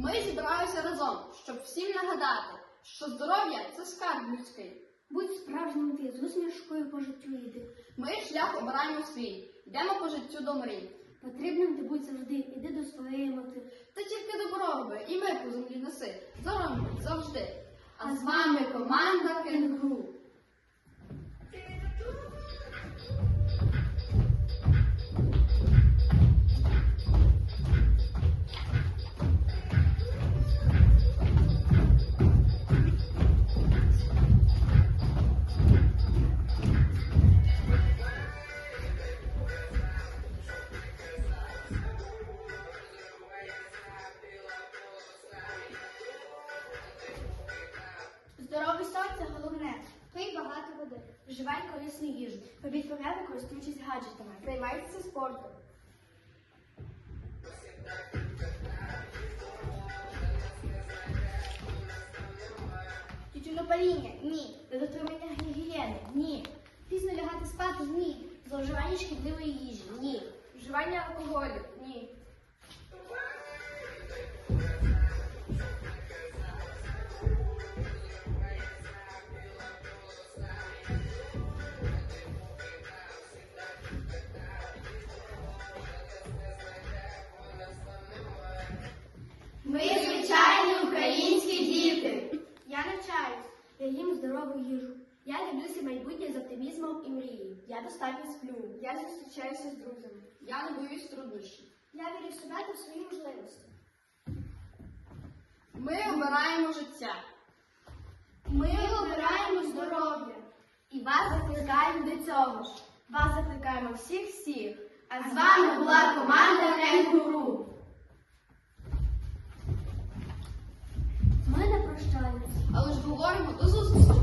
Ми зібралися разом, щоб всім нагадати, що здоров'я це скарб людський. Будь справжнім ти, з усмішкою по життю йди. Ми шлях обираємо свій, йдемо по життю до мрій. Потрібним ти будь завжди, іди до своєї мети. Та тільки добро роби і мир по землі неси. Здоров'я завжди. А з вами команда Кенгуру. Це головне. Пий багато води. Вживай корисну їжу. Повідповідай, користуючись гаджетами. Займайся спортом. Тютюнопаління – ні. Недотримання гігієни – ні. Пізно лягати спати – ні. Зловживання шкідливої їжі – ні. Вживання алкоголю – ні. Я їм здорову їжу. Я дивлюся майбутнє з оптимізмом і мрією. Я достатньо сплю. Я зустрічаюся з друзями. Я не боюсь труднощів. Я вірю в себе та в свої можливості. Ми обираємо життя. Ми обираємо здоров'я і вас закликаємо до цього ж. Вас закликаємо всіх всіх. А з вами була команда Кенгуру. Ми не прощаємося. Але ж говоримо до зустрічі.